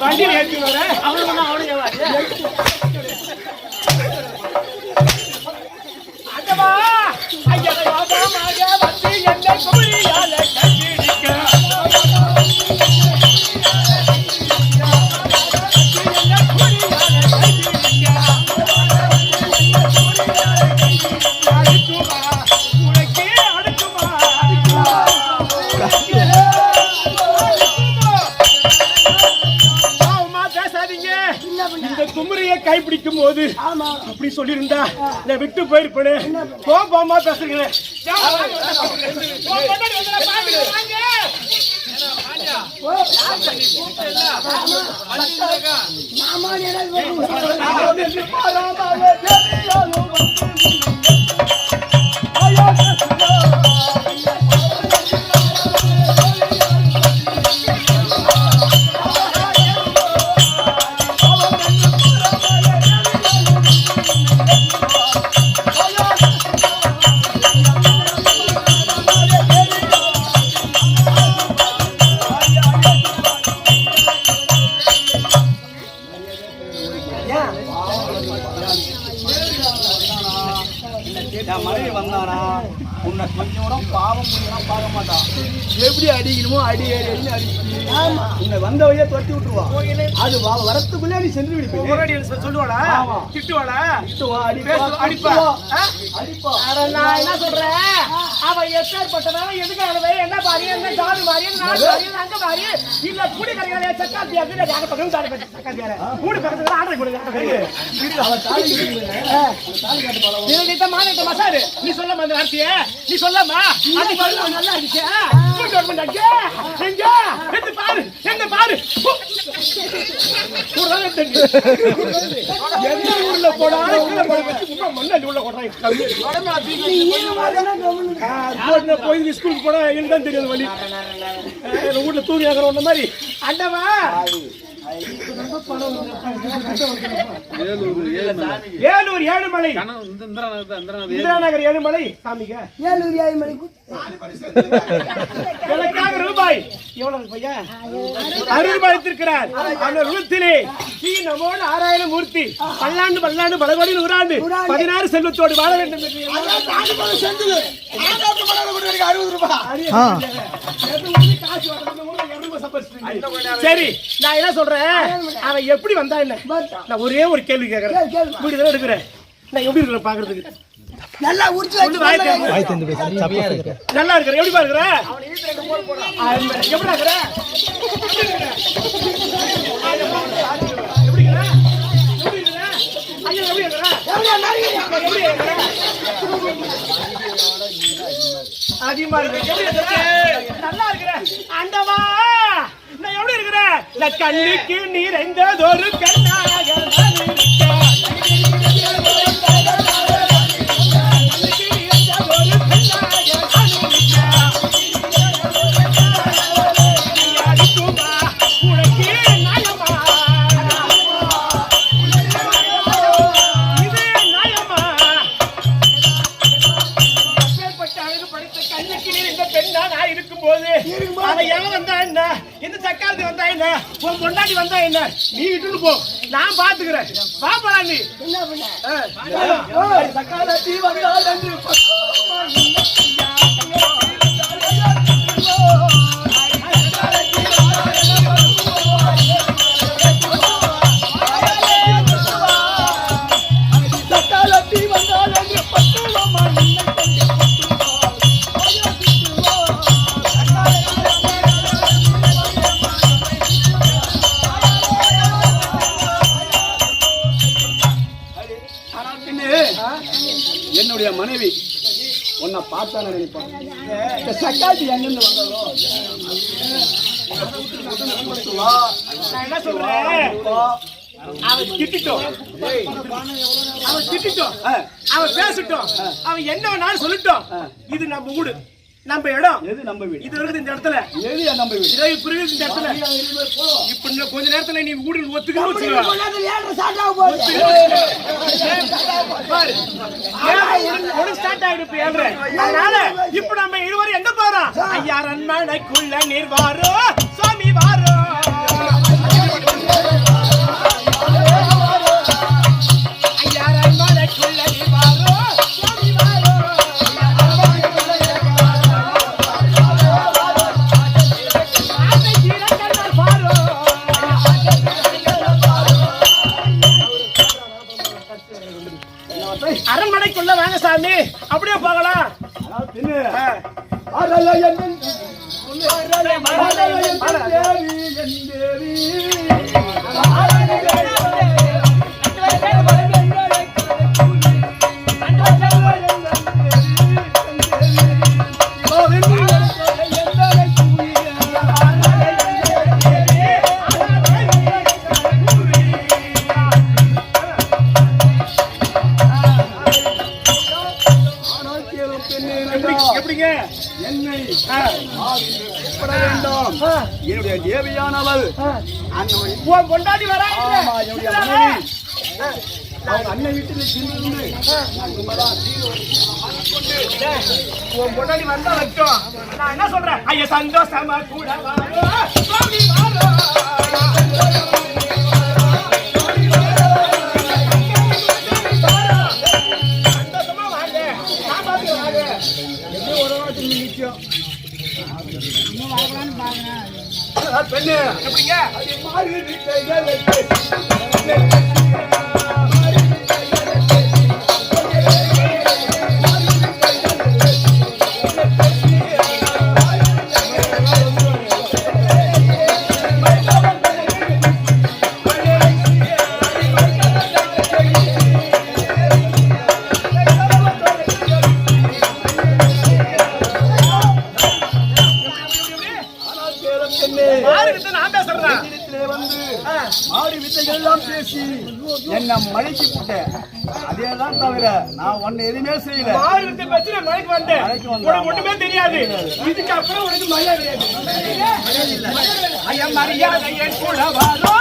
வண்டியில் ஏற்றி வர. அவனுக்கு அவனுக்கு அடவா ஐயா யோகமாக வந்து என்னை போது அப்படி சொல்லியிருந்தா நான் விட்டு போயிருப்பேன் கோபமா பேசுறீங்களே என் மனைவி வந்தானா? உன்னை கொஞ்சம் பாவம் புண்ணியம் பார்க்க மாட்டான் எப்படி அடிக்கணுமோ அடி அடி அடி அடிச்சு. உன்னை வந்த வழியே தொட்டி விட்டுருவா. அது வரத்துக்குள்ளே நீ சென்று முன்னாடி சொல்லுவாடா. திட்டுவாடா அடிப்பா பேசு- அடிப்பா. அடிப்பா. அட நான் என்ன சொல்றேன்? அவன் எப்பேற்பட்டவன் எதுக்கு அவன் என்ன பாரு என்ன ஜாதி மாறி நான் பாரு அங்க பாரு இல்ல கூடி கரையாளே சக்காத்தி அப்படி நாங்க பக்கம் பத்தி சக்காத்தியார கூடி பக்கத்துல ஆர்டர் கொடுங்க. அவன் மாநில மசாரு. நீ சொல்லாம அந்த வார்த்தைய. நீ சொல்லாமா அது நல்லா எந்த பாரு எந்த பாரு. ஊர்ல. எந்த ஊர்ல போனாலும் கீழே போட வச்சு சும்மா மண்ணாடி உள்ள கொட்டுறாங்க போட்டு போய் ஸ்கூலுக்கு போனா எனக்கு தெரியாது வழி? வீட்டுல தூங்கி ஆகிற மாதிரி. அண்டவா ஏலூர் ஏழுமலை. இந்திரா நகர் ஏழுமலை. சாமிங்க. எனக்காக ரூபாய். எவ்வளவு பையன் அருள் அளித்திருக்கிறார் அந்த ருத்திலே ஸ்ரீ நமோடு ஆறாயிரம் மூர்த்தி. பல்லாண்டு பல்லாண்டு பலகோடி நூறாண்டு. பதினாறு செல்வத்தோடு வாழ வேண்டும் என்று எந்த ஊர்லயும் காசு சரி நான் என்ன சொல்றேன்? அவன் எப்படி வந்தா என்ன? நான் ஒரே ஒரு கேள்வி கேட்கறேன் இப்படி தானே எடுக்கிறேன். நான் எப்படி இருக்கிறேன் பாக்குறதுக்கு? நல்லா உரிச்சு. நல்லா இருக்கிற எப்படி பாக்குற? எப்படி இருக்கிற? எப்படி இருக்கிற? எப்படி இருக்கிற? ஐயா, எப்படி இருக்கிற? எப்படி இருக்கிற? அதிகமா இருக்கு. இருக்கிற? நல்லா இருக்கிற அண்டவா நான் எப்படி இருக்கிறேன்? நான் கண்ணுக்கு ஒரு கண்ணாக பொண்டாட்டி வந்தா என்ன? நீ இட்டுன்னு போ. நான் பாத்துக்கிறேன். பாப்பா நீ. சக்காலத்தி வந்தால் உன்னுடைய மனைவி உன்னை பார்த்தா நினைப்பான். இந்த சக்காத்தி எங்கிருந்து வந்ததோ? என்ன சொல்றேன்? அவன் திட்டிட்டோம். அவன் திட்டிட்டோம். அவன் பேசட்டும். அவன் என்ன வேணாலும் சொல்லட்டும். இது நம்ம வீடு நம்ம இடம். எது நம்ம வீடு? இது இருக்குது இந்த இடத்துல. எது நம்ம வீடு? இதோ இருக்குது இந்த இடத்துல. இப்ப இன்னும் கொஞ்ச நேரத்துல நீ ஊடுன்னு ஒத்துக்கணும் உனக்கு ஸ்டார்ட் ஆயிடும் இப்ப. அதனால இப்ப நம்ம இருவரும் எங்க போறோம்? ஐயா ரன்மனைக்குள்ள நீர் வாரோ. அப்படியே அரளையன் தேவி என் தேவி என்னை என்னுடைய தேவியானவள் கொண்டாடி வர அன்னை வரா ஆமா வீட்டில் உன் வந்தா நான் என்ன சொல்றேன் ஐயா சந்தோஷமா கூட வாங்க பெண்ணு. எப்படிங்க? மாறி மாடி வித்தைகள் எல்லாம் பேசி என்ன மழைக்கு போட்ட அதே தான் தவிர நான் ஒன்னு எதுவுமே செய்யல மாறு விட்டு பேசி நான் மலைக்கு வந்தேன். உனக்கு ஒண்ணுமே தெரியாது இதுக்கு அப்புறம் உனக்கு மரியாதை ஐயா மரியாதை என் கூட வாரோ